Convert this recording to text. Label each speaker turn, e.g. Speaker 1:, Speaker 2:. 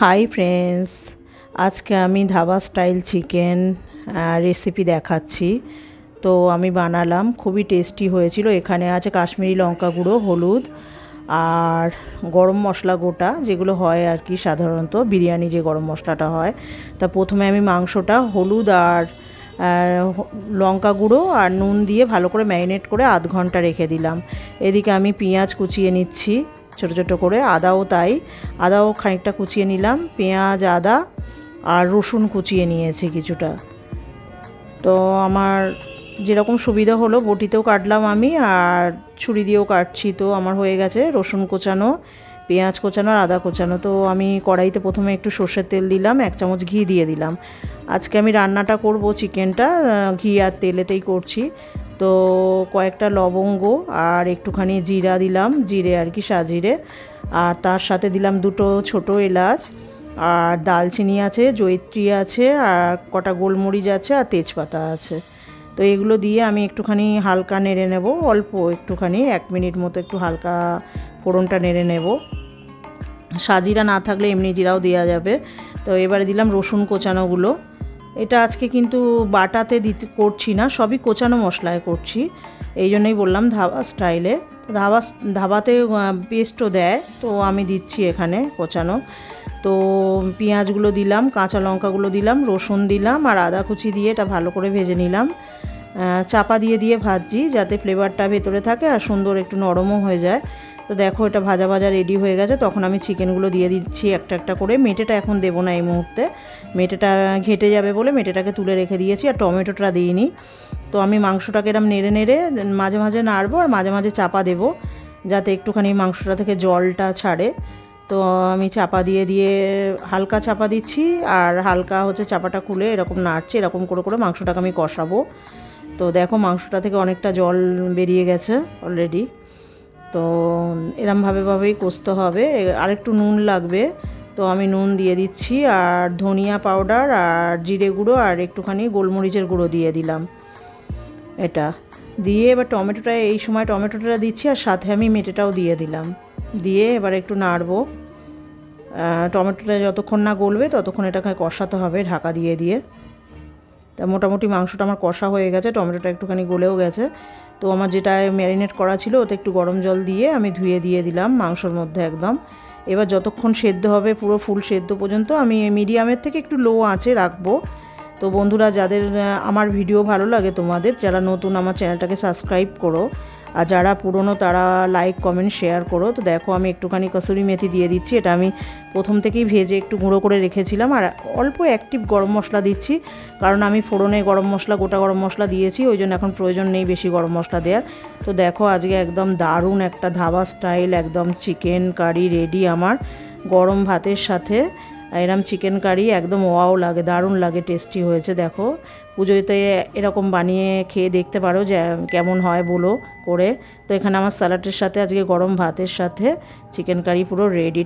Speaker 1: Hi friends আজকে আমি dhaba style chicken recipe দেখাচ্ছি। তো আমি বানালাম, খুবই টেস্টি হয়েছিল। এখানে আছে কাশ্মীরি লঙ্কা গুঁড়ো, হলুদ আর গরম মশলা গোটা, যেগুলো হয় আর কি সাধারণত। বিরিয়ানি যে গরম মশলাটা হয়। তা প্রথমে আমি মাংসটা হলুদ আর লঙ্কা গুঁড়ো আর নুন দিয়ে ভালো করে ম্যারিনেট করে আধ ঘণ্টা রেখে দিলাম। এদিকে আমি পেঁয়াজ কুচিয়ে নিচ্ছি। ছোট ছোট করে, আদাও তাই। আদাও খানিকটা কুচিয়ে নিলাম, পেঁয়াজ, আদা আর রসুন কুচিয়ে নিয়েছি কিছুটা। তো আমার যেরকম সুবিধা হলো, বটিতেও কাটলাম আমি আর ছুরি দিয়েও কাটছি। তো আমার হয়ে গেছে রসুন কোচানো, পেঁয়াজ কোচানো আর আদা কোচানো। তো আমি কড়াইতে প্রথমে একটু সর্ষের তেল দিলাম, এক চামচ ঘি দিয়ে দিলাম। আজকে আমি রান্নাটা করব চিকেনটা ঘি আর তেলেতেই করছি। তো কয়েকটা লবঙ্গ আর একটুখানি জিরা দিলাম, জিরে আর কি সাজিরে। আর তার সাথে দিলাম দুটো ছোট এলাচ আর দালচিনি আছে, জয়িত্রী আছে, আর কটা গোলমরিচ আছে আর তেজপাতা আছে। তো এগুলো দিয়ে আমি একটুখানি হালকা নেড়ে নেব, অল্প একটুখানি, এক মিনিট মতো একটু হালকা ফোড়নটা নেড়ে নেব। সাজিরা না থাকলে এমনি জিরাও দেওয়া যাবে। তো এবারে দিলাম রসুন কোচানোগুলো। এটা আজকে কিন্তু বাটাতে দিতে করছি না, সবই কোচানো মশলায় করছি। এই জন্যই বললাম ধাবা স্টাইলে। ধাবা ধাবাতে পেস্টও দেয়, তো আমি দিচ্ছি এখানে কোচানো। তো পেঁয়াজগুলো দিলাম, কাঁচা লঙ্কাগুলো দিলাম, রসুন দিলাম, আর আদা কুচি দিয়ে এটা ভালো করে ভেজে নিলাম। চাপা দিয়ে দিয়ে ভাজছি যাতে ফ্লেভারটা ভেতরে থাকে আর সুন্দর একটু নরমও হয়ে যায়। তো দেখো এটা ভাজা ভাজা রেডি হয়ে গেছে। তখন আমি চিকেনগুলো দিয়ে দিচ্ছি একটা একটা করে। মেটেটা এখন দেবো না এই মুহূর্তে। মেটেটা ঘেটে যাবে বলে মেটেটাকে তুলে রেখে দিয়েছি আর টমেটোটা দিইনি। তো আমি মাংসটাকে এরম নেড়ে নেড়ে মাঝে মাঝে নাড়বো আর মাঝে মাঝে চাপা দেবো যাতে একটুখানি মাংসটা থেকে জলটা ছাড়ে। তো আমি চাপা দিয়ে দিয়ে হালকা চাপা দিচ্ছি আর হালকা হচ্ছে চাপাটা খুলে এরকম নাড়ছে, এরকম করে করে মাংসটাকে আমি কষাবো। তো দেখো মাংসটা থেকে অনেকটা জল বেরিয়ে গেছে অলরেডি তো এরমভাবে ভাবেই কষতে হবে। এ- আরেকটু নুন লাগবে, তো আমি নুন দিয়ে দিচ্ছি, আর ধনিয়া পাউডার, আর জিরে গুঁড়ো, আর একটুখানি গোলমরিচের গুঁড়ো দিয়ে দিলাম। এটা দিয়ে এবার টমেটোটা, এই সময় টমেটোটা দিচ্ছি, আর সাথে আমি মেটেটাও দিয়ে দিলাম। দিয়ে এবার একটু নাড়বো। টমেটোটা যতক্ষণ না গলবে, ততক্ষণ এটাকে কষাতে হবে ঢাকা দিয়ে দিয়ে। তা মোটামুটি মাংসটা আমার কষা হয়ে গেছে, টমেটোটা একটুখানি গলেও গেছে। তো আমার যেটা ম্যারিনেট করা ছিল, ওতে একটু গরম জল দিয়ে আমি ধুয়ে দিয়ে দিলাম মাংসর মধ্যে একদম। এবার যতক্ষণ সেদ্ধ হবে, পুরো ফুল সেদ্ধ পর্যন্ত আমি মিডিয়ামের থেকে একটু লো আঁচে রাখব। তো বন্ধুরা, যাদের আমার ভিডিও ভালো লাগে তোমাদের, যারা নতুন আমার চ্যানেলটাকে সাবস্ক্রাইব করো আর যারা পুরনো তারা লাইক কমেন্ট শেয়ার করো। তো দেখো, আমি একটুখানি কসুরি মেথি দিয়ে দিচ্ছি। এটা আমি প্রথম থেকেই ভেজে একটু গুঁড়ো করে রেখেছিলাম। আর অল্প অ্যাক্টিভ গরম মশলা দিচ্ছি। কারণ আমি ফোড়নে গরম মশলা, গোটা গরম মশলা দিয়েছি। ওই জন্য এখন প্রয়োজন নেই বেশি গরম মশলা দেওয়ার তো দেখো, আজকে একদম দারুণ একটা ধাবা স্টাইল একদম চিকেন কারি রেডি আমার। গরম ভাতের সাথে এরম চিকেন কারি একদম ওয়াও লাগে, দারুণ লাগে টেস্টি হয়েছে, দেখো। পুজোতে এরকম বানিয়ে খেয়ে দেখতে পারো যে, কেমন হয় বলো করে। তো এখানে আমার স্যালাডের সাথে, আজকে গরম ভাতের সাথে চিকেন কারি পুরো রেডি